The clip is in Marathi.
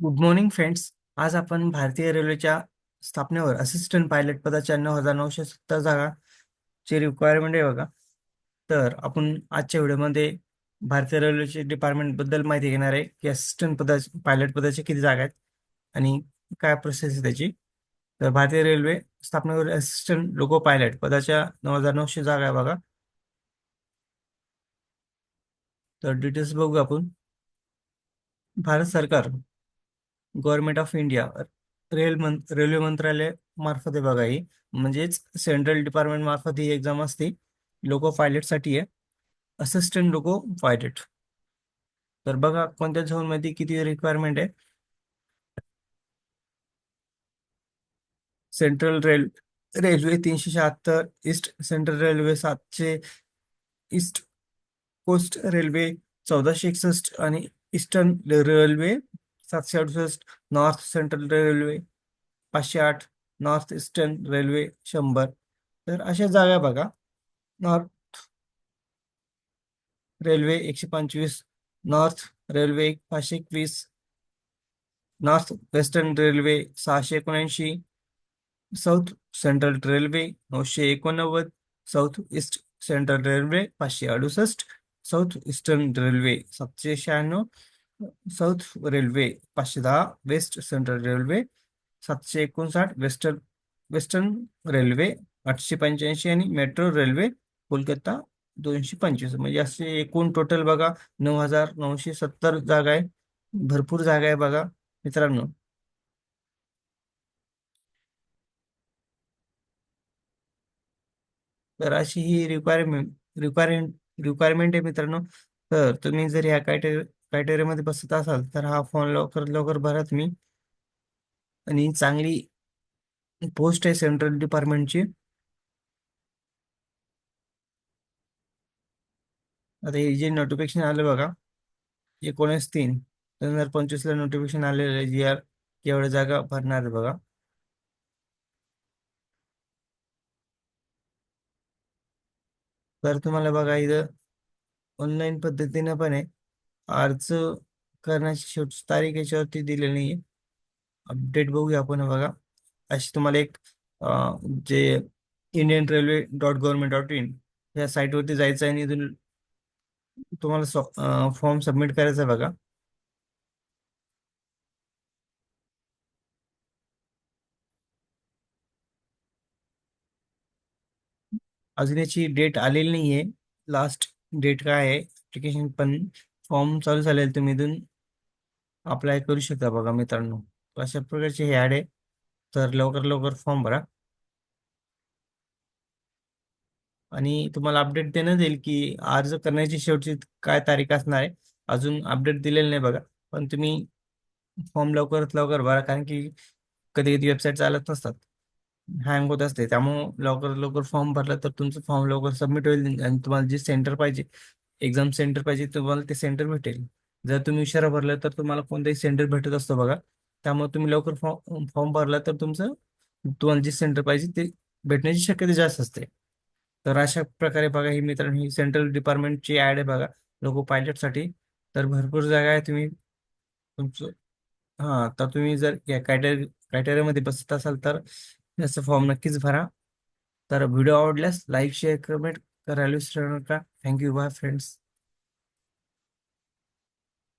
गुड मॉर्निंग फ्रेंड्स आज आपण भारतीय रेल्वेच्या स्थापनेवर असिस्टंट पायलट पदाच्या नऊ हजार नऊशे सत्तर जागाची रिक्वायरमेंट आहे बघा. तर आपण आजच्या व्हिडिओमध्ये भारतीय रेल्वेचे डिपार्टमेंटबद्दल माहिती घेणार आहे की असिस्टंट पदा पायलट पदाच्या किती जागा आहेत आणि काय प्रोसेस आहे त्याची. तर भारतीय रेल्वे स्थापनेवर असिस्टंट लोको पायलट पदाच्या नऊ हजार नऊशे जागा आहे बघा. तर डिटेल्स बघू आपण. भारत सरकार गव्हर्नमेंट ऑफ इंडिया रेल मं रेल्वे मंत्रालय मार्फत आहे बघा ही. म्हणजेच सेंट्रल डिपार्टमेंट मार्फत ही एक्झाम असते. लोको पायलटसाठी आहे. असिस्टंट लोको पायलट तर बघा कोणत्या झोनमध्ये किती रिक्वायरमेंट आहे. सेंट्रल रेल रेल्वे तीनशे शहात्तर ईस्ट सेंट्रल रेल्वे सातशे ईस्ट कोस्ट रेल्वे चौदाशे एकसष्ट आणि ईस्टर्न रेल्वे सातशे अडुसष्ट नॉर्थ सेंट्रल रेल्वे पाचशे आठ नॉर्थ ईस्टर्न रेल्वे शंभर. तर अशा जागा बघा. नॉर्थ रेल्वे एकशे पंचवीस नॉर्थ रेल्वे पाचशे एकवीस नॉर्थ वेस्टर्न रेल्वे सहाशे एकोणऐंशी साऊथ सेंट्रल रेल्वे नऊशे एकोणनव्वद साऊथ ईस्ट सेंट्रल रेल्वे पाचशे अडुसष्ट साऊथ ईस्टर्न रेल्वे सातशे शहाण्णव साऊथ रेल्वे पाचशे दहा वेस्ट सेंट्रल रेल्वे सातशे एकोणसाठ वेस्टर्न वेस्टर्न रेल्वे आठशे पंच्याऐंशी आणि मेट्रो रेल्वे कोलकाता दोनशे पंचवीस. म्हणजे असे एकूण टोटल बघा नऊ हजार नऊशे सत्तर जागा आहे. भरपूर जागा आहे बघा मित्रांनो. तर अशी ही रिक्वायरमेंट रिक्वायरमेंट रिक्वायरमेंट आहे मित्रांनो. तर तुम्ही जर ह्या क्रायटेरिया क्रायटेरियामध्ये बसत असाल तर हा फॉर्म लवकर लवकर भरा तुम्ही. आणि चांगली पोस्ट आहे सेंट्रल डिपार्टमेंटची आता हे जे नोटिफिकेशन आलं बघा एकोणीस तीन दोन हजार पंचवीसला नोटिफिकेशन आलेलं आहे जी आर एवढ्या जागा भरणार आहे बघा. तर तुम्हाला बघा इथं ऑनलाईन पद्धतीनं पण आहे. अर्ज करण्याची शेवटची तारीख याच्यावरती दिलेली नाही अपडेट बघूया आपण बघा. अशी तुम्हाला एक जे Indian railway dot government dot in या साईटवरती जायचं आहे आणि इथून तुम्हाला फॉर्म सबमिट करायचा आहे बघा. अजून याची डेट आलेली नाही आहे लास्ट डेट काय आहे? ॲप्लिकेशन पण फॉर्म चालू झालेल तुम्ही इथून अप्लाय करू शकता बघा मित्रांनो. अशा प्रकारचे हे ॲड आहे. तर लवकर लवकर फॉर्म भरा. आणि तुम्हाला अपडेट देण्यात येईल की अर्ज करण्याची शेवटची काय तारीख असणार आहे. अजून अपडेट दिलेलं नाही बघा. पण तुम्ही फॉर्म लवकरात लवकर भरा कारण की कधी कधी वेबसाईट चालत नसतात. हँग होत असते. त्यामुळे लवकर लवकर फॉर्म भरला तर तुमचं फॉर्म लवकर सबमिट होईल आणि तुम्हाला जे सेंटर पाहिजे एक्झाम सेंटर पाहिजे तुम्हाला ते सेंटर भेटेल. जर तुम्ही उशिरा भरलं तर तुम्हाला कोणताही सेंटर भेटत असतं बघा. त्यामुळे तुम्ही लवकर फॉर्म फॉर्म भरला तर तुमचं तुम्हाला जे सेंटर पाहिजे ते भेटण्याची शक्यता जास्त असते. तर अशा प्रकारे बघा ही मित्रांनो ही सेंट्रल डिपार्टमेंटची ऍड आहे बघा. लोको पायलटसाठी. तर भरपूर जागा आहे तुम्ही तुमचं हां तर तुम्ही जर या क्रायटेरि क्रायटेरियामध्ये बसत असाल तर याचा फॉर्म नक्कीच भरा. तर व्हिडिओ आवडल्यास like share comment the railway station. Thank you. Bye, friends.